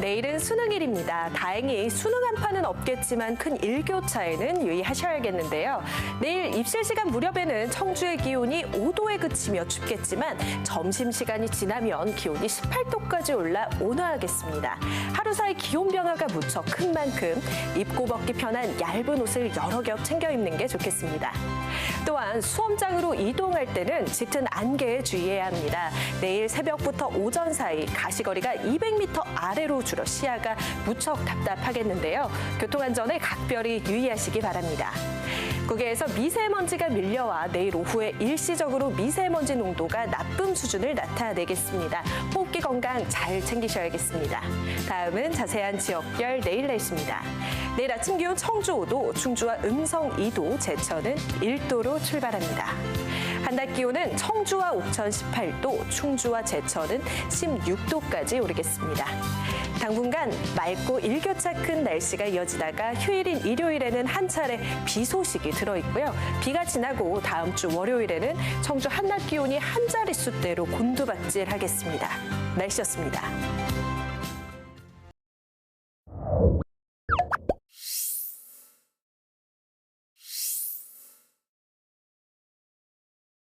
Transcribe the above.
내일은 수능일입니다. 다행히 수능 한파는 없겠지만 큰 일교차에는 유의하셔야겠는데요. 내일 입실 시간 무렵에는 청주의 기온이 5도에 그치며 춥겠지만 점심시간이 지나면 기온이 18도까지 올라 온화하겠습니다. 하루 사이 기온 변화가 무척 큰 만큼 입고 벗기 편한 얇은 옷을 여러 겹 챙겨 입는 게 좋겠습니다. 또한 수험장으로 이동할 때는 짙은 안개에 주의해야 합니다. 내일 새벽부터 오전 사이 가시거리가 200m 아래로 줄어 시야가 무척 답답하겠는데요. 교통안전에 각별히 유의하시기 바랍니다. 국외에서 미세먼지가 밀려와 내일 오후에 일시적으로 미세먼지 농도가 나쁨 수준을 나타내겠습니다. 호흡기 건강 잘 챙기셔야겠습니다. 다음은 자세한 지역별 내일 날씨입니다. 내일 아침 기온 청주 5도, 충주와 음성 2도, 제천은 1도로 출발합니다. 한낮 기온은 청주와 옥천 18도, 충주와 제천은 16도까지 오르겠습니다. 당분간 맑고 일교차 큰 날씨가 이어지다가 휴일인 일요일에는 한 차례 비 소식이 들어있고요. 비가 지나고 다음 주 월요일에는 청주 한낮 기온이 한 자릿수대로 곤두박질하겠습니다. 날씨였습니다.